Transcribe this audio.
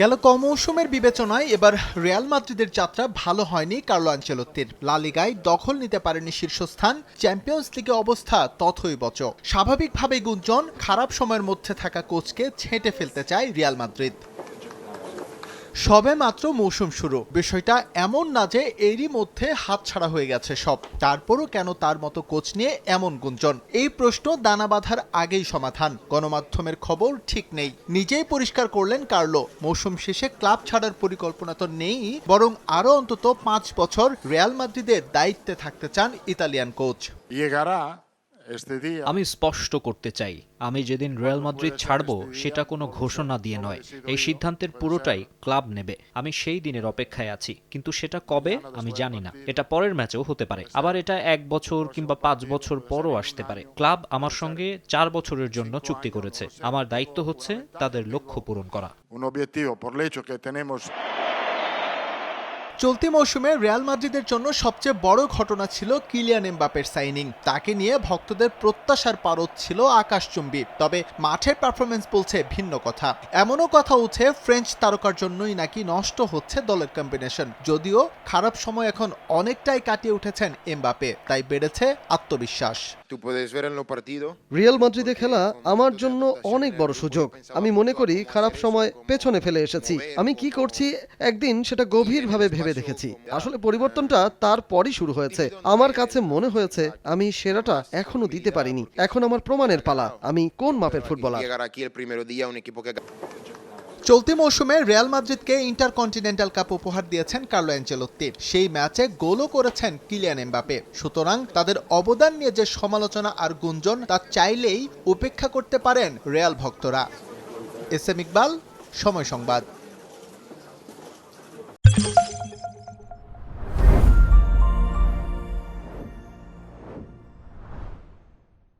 গেল কমৌসুমের বিবেচনায় এবার রিয়াল মাদ্রিদের যাত্রা ভালো হয়নি কার্লো আঞ্চেলত্তির। লালিগায় দখল নিতে পারেনি শীর্ষস্থান। চ্যাম্পিয়ন্স লিগে অবস্থা তথই বচ স্বাভাবিকভাবেই গুঞ্জন, খারাপ সময়ের মধ্যে থাকা কোচকে ছেঁটে ফেলতে চায় রিয়াল মাদ্রিদ। সবে মাত্র মৌসুম শুরু। বিষয়টা এমন না যে এরই মধ্যে হাতছাড়া হয়ে গেছে সব। তারপরও কেন তার মতো কোচ নিয়ে এমন গুঞ্জন? এই প্রশ্ন দানা বাঁধার আগেই সমাধান। গণমাধ্যমের খবর ঠিক নেই। নিজেই পরিষ্কার করলেন কার্লো। মৌসুম শেষে ক্লাব ছাড়ার পরিকল্পনা তো নেই, বরং আরও অন্তত পাঁচ বছর রিয়াল মাদ্রিদের দায়িত্বে থাকতে চান ইতালিয়ান কোচ। día. আমি স্পষ্ট করতে চাই আমি যেদিন রিয়াল মাদ্রিদ ছাড়ব সেটা কোনো ঘোষণা দিয়ে নয়। এই সিদ্ধান্তের পুরোটাই ক্লাব নেবে। আমি সেই দিনের অপেক্ষায় আছি কিন্তু সেটা কবে আমি জানি না। এটা পরের ম্যাচেও হতে পারে। আবার এটা এক বছর কিংবা পাঁচ বছর পরও আসতে পারে। ক্লাব আমার সঙ্গে চার বছরের জন্য চুক্তি করেছে। আমার দায়িত্ব হচ্ছে তাদের লক্ষ্য পূরণ করা। চলতি মৌসুমে রিয়াল মাদ্রিদের জন্য সবচেয়ে বড় ঘটনা ছিল কিলিয়ান এমবাপের সাইনিং। তাকে নিয়ে ভক্তদের প্রত্যাশার পারদ ছিল আকাশচুম্বী। তবে মাঠের পারফরমেন্স বলছে ভিন্ন কথা। এমনও কথা উঠে ফ্রেঞ্চ তারকার জন্যই নাকি নষ্ট হচ্ছে দলের কম্বিনেশন যদিও খারাপ সময় এখন অনেকটাই কাটিয়ে উঠেছেন এমবাপে, তাই বেড়েছে আত্মবিশ্বাস। রিয়াল মাদ্রিদে খেলা আমার জন্য অনেক বড় সুযোগ। আমি মনে করি খারাপ সময় পেছনে ফেলে এসেছি। আমি কি করছি? একদিন সেটা গভীরভাবে ভেবে দেখেছি। আসলে পরিবর্তনটা তারপরই শুরু হয়েছে। আমার কাছে মনে হয়েছে আমি সেরাটা এখনও দিতে পারিনি। এখন আমার প্রমাণের পালা। আমি কোন মাপের ফুটবলার? চলতি মৌসুমে রিয়াল মাদ্রিদকে ইন্টারকন্টিনেন্টাল কাপ উপহার দিয়েছেন কার্লো অ্যাঞ্চেলোত্তি সেই ম্যাচে গোলও করেছেন কিলিয়ান এমবাপে সুতরাং তাদের অবদান নিয়ে যে সমালোচনা আর গুঞ্জন, তা চাইলেই উপেক্ষা করতে পারেন রিয়াল ভক্তরা। এস এম ইকবাল, সময় সংবাদ।